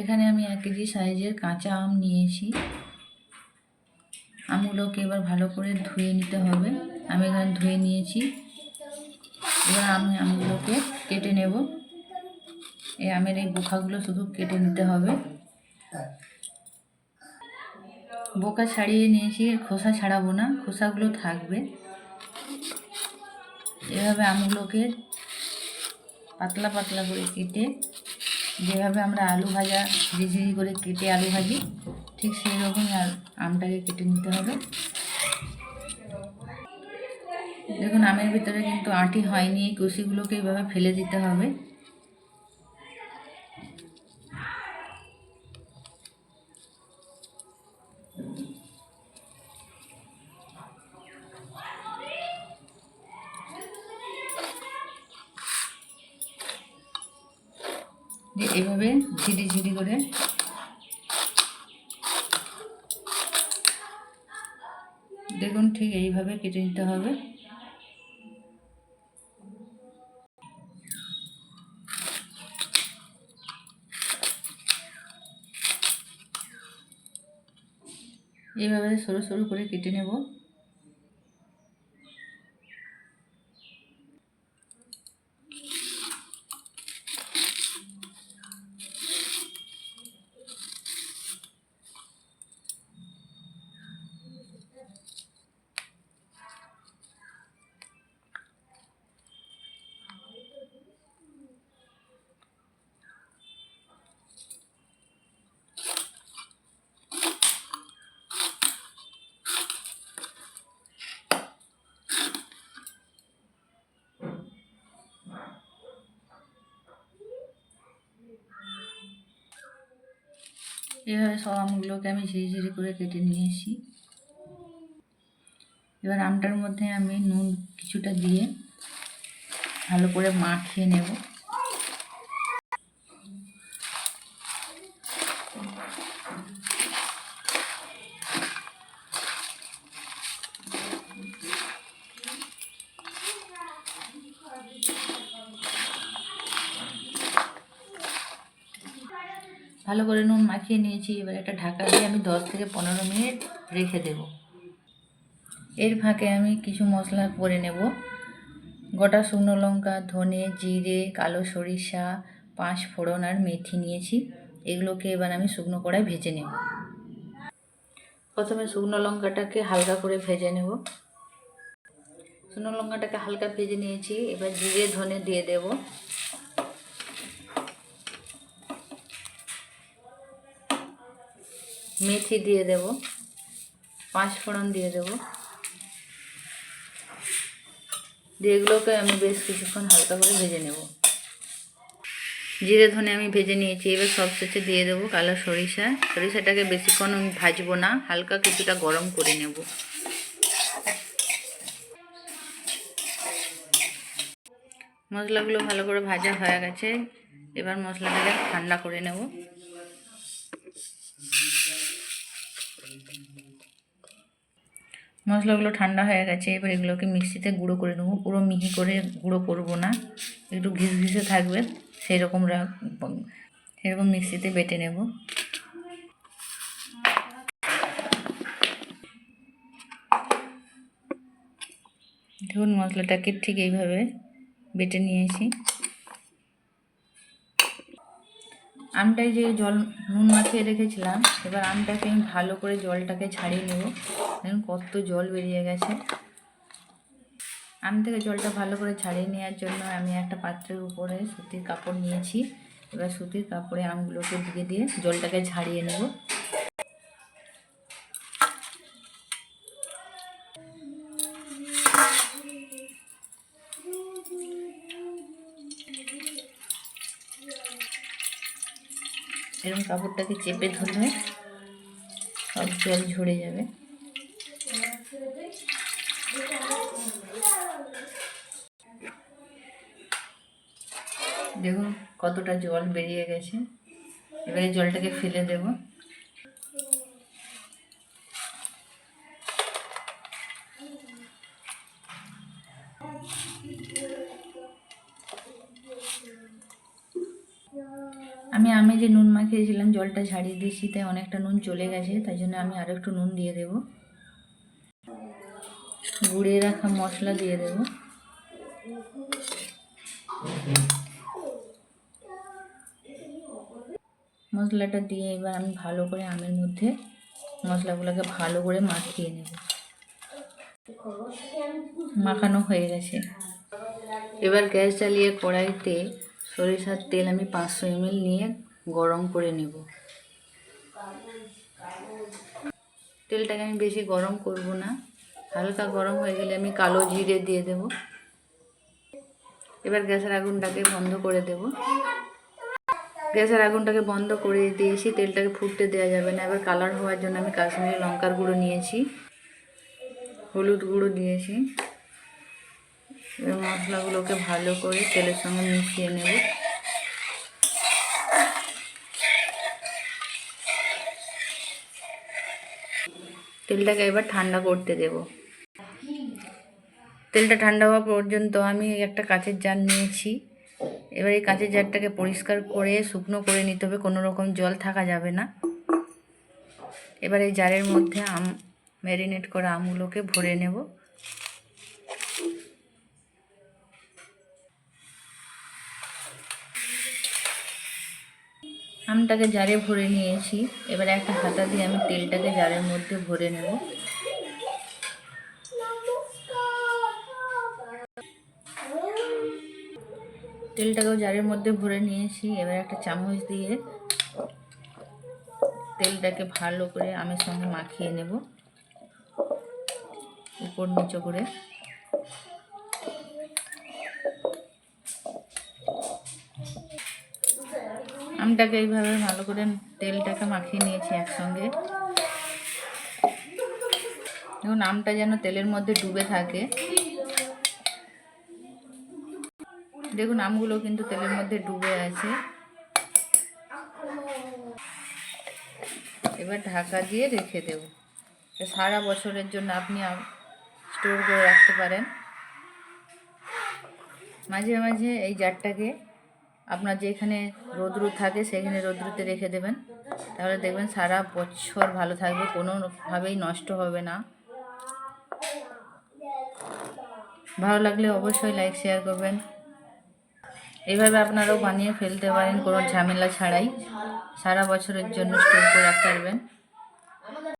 এখানে আমি এক কেজি সাইজের কাঁচা আম নিয়েছি। আমগুলোকে এবার ভালো করে ধুয়ে নিতে হবে। আমি এখানে ধুয়ে নিয়েছি। এবার আমি আমগুলোকে কেটে নেব। এই আমের এই বোখাগুলো শুধু কেটে নিতে হবে। বোকা ছাড়িয়ে নিয়েছি, খোসা ছাড়াবো না, খোসাগুলো থাকবে। এভাবে আমগুলোকে পাতলা পাতলা করে কেটে যেভাবে আমরা আলু ভাজা ঝিঝিঝি করে কেটে আলু ভাজি, ঠিক সেই রকমই আমটাকে কেটে নিতে হবে। দেখুন, আমের ভিতরে কিন্তু আঁটি হয়নি এই কুশিগুলোকে এইভাবে ফেলে দিতে হবে। যে এইভাবে ঝিরি করে দেখুন ঠিক এইভাবে কেটে নিতে হবে। এইভাবে সরু সরু করে কেটে নেব। এভাবে সব আমগুলোকে আমি ঝিরি ঝিরি করে কেটে নিয়েছি। এবার আমটার মধ্যে আমি নুন কিছুটা দিয়ে ভালো করে মাখিয়ে নেব। ভালো করে নুন মাখিয়ে নিয়েছি, এবার একটা ঢাকা দিয়ে আমি দশ থেকে পনেরো মিনিট রেখে দেব। এর ফাঁকে আমি কিছু মশলা করে নেব। গোটা শুকনো লঙ্কা, ধনে, জিরে, কালো সরিষা, পাঁচ ফোড়ন আর মেথি নিয়েছি। এগুলোকে এবার আমি শুকনো কড়াই ভেজে নেব। প্রথমে শুকনো লঙ্কাটাকে হালকা করে ভেজে নেব। শুকনো লঙ্কাটাকে হালকা ভেজে নিয়েছি, এবার জিরে, ধনে দিয়ে দেবো। মেথি দিয়ে দেব পাঁচ ফোড়ন দিয়ে দেব। দিয়ে আমি বেশ কিছুক্ষণ হালকা করে ভেজে নেব। জিরে ধনে আমি ভেজে নিয়েছি, এবার সব শেষে দিয়ে দেবো কালো সরিষা। সরিষাটাকে বেশিক্ষণ আমি ভাজবো না, হালকা কিছুটা গরম করে নেব। মশলাগুলো ভালো করে ভাজা হয়ে গেছে, এবার মশলাটাকে ঠান্ডা করে নেব। মশলাগুলো ঠান্ডা হয়ে গেছে, এবার এগুলোকে মিক্সিতে গুঁড়ো করে নেব। পুরো মিহি করে গুঁড়ো করব না, একটু ঘিস ঘিসে থাকবে সেই রকম সেরকম মিক্সিতে বেটে নেব। দেখুন মশলাটাকে ঠিক এইভাবে বেটে নিয়েছি। আমটায় যে জল, নুন মাখিয়ে রেখেছিলাম, এবার আমটাকে আমি ভালো করে জলটাকে ছাড়িয়ে নেব। দেখুন কত জল বেরিয়ে গেছে। আম থেকে জলটা ভালো করে ছাড়িয়ে নেওয়ার জন্য আমি একটা পাত্রের উপরে সুতির কাপড় নিয়েছি। এবার সুতির কাপড়ে আমগুলোকে দিয়ে দিয়ে জলটাকে ঝাড়িয়ে নেব। এরকম কাপড়টাকে চেপে ধরলে সব জল ঝরে যাবে। দেখুন কতটা জল বেরিয়ে গেছে। এবারে জলটাকে ফেলে দেব। আমি আমি যে নুন মাখিয়েছিলাম, জলটা ঝাড়িয়ে দিয়েছি তাই অনেকটা নুন চলে গেছে, তাই জন্য আমি আরও একটু নুন দিয়ে দেব। গুঁড়িয়ে রাখা মশলা দিয়ে দেব। মশলাটা দিয়ে এবার আমি ভালো করে আমের মধ্যে মশলাগুলোকে ভালো করে মাখিয়ে নেব। মাখানো হয়ে গেছে। এবার গ্যাস জ্বালিয়ে কড়াইতে সরিষার তেল আমি পাঁচশো এমএল নিয়ে গরম করে নেব। তেলটাকে আমি বেশি গরম করব না। হালকা গরম হয়ে গেলে আমি কালো জিরে দিয়ে দেব। এবার গ্যাসের আগুনটাকে বন্ধ করে দেব। গ্যাসের আগুনটাকে বন্ধ করে দিয়েছি, তেলটাকে ফুটতে দেওয়া যাবে না। এবার কালার হওয়ার জন্য আমি কাশ্মীরি লঙ্কার গুঁড়ো নিয়েছি, হলুদ গুঁড়ো দিয়েছি এবার মশলাগুলোকে ভালো করে তেলের সঙ্গে মিশিয়ে নেব। তেলটাকে এবার ঠান্ডা করতে দেব। তেলটা ঠান্ডা হওয়া পর্যন্ত আমি একটা কাঁচের জার নিয়েছি। এবার এই কাঁচের জারটাকে পরিষ্কার করে, শুকনো করে নিতে হবে, কোনো রকম জল থাকা যাবে না। এবার এই জারের মধ্যে আম, ম্যারিনেট করা আমগুলোকে ভরে নেব। আমটাকে জারে ভরে নিয়েছি। এবার একটা হাতা দিয়ে আমি তেলটাকে জারের মধ্যে ভরে নেব। তেলটাকেও জারের মধ্যে ভরে নিয়েছি। এবার একটা চামচ দিয়ে তেলটাকে ভালো করে আমের সঙ্গে মাখিয়ে নেব। উপর নিচে করে। আমটাকে এইভাবে ভালো করে তেলটাকে মাখিয়ে নিয়েছি একসঙ্গে। দেখুন, আমটা যেন তেলের মধ্যে ডুবে থাকে। দেখুন, আমগুলো কিন্তু তেলের মধ্যে ডুবে আছে। এবার ঢাকা দিয়ে রেখে দেব। সারা বছরের জন্য আপনি স্টোর করে রাখতে পারেন। মাঝে মাঝে এই জারটাকে আপনার যেখানে রোদ্রু থাকে, সেখানে রোদ্রুতে রেখে দেবেন। তাহলে দেখবেন সারা বছর ভালো থাকবে, কোনোভাবেই নষ্ট হবে না। ভালো লাগলে অবশ্যই লাইক শেয়ার করবেন। এভাবে আপনারাও বানিয়ে ফেলতে পারেন, কোনো ঝামেলা ছাড়াই। সারা বছরের জন্য স্টোর করে রাখতে পারবেন।